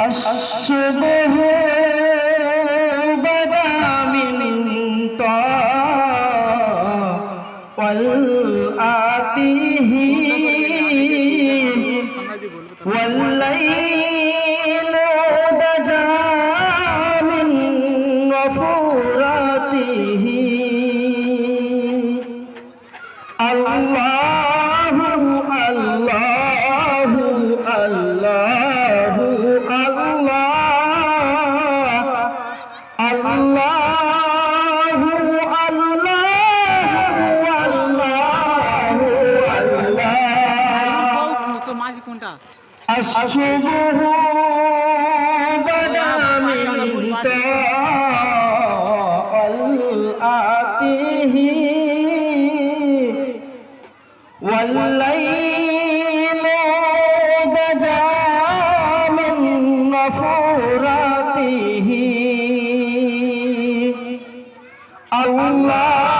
الصبح بدا من طه والآته والليل دجا من غفوراته তো মাঝি কোনটা الصبح بدا من طاعته والليل بدا من غفوراته الله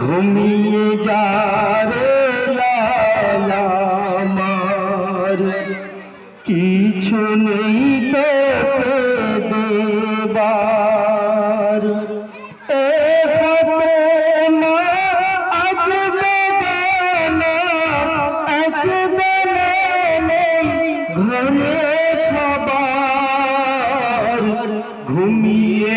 ঘুমিয়ে যা রে লালা আমার কিছু নেই তো দেবার। এ সবার। ঘুমিয়ে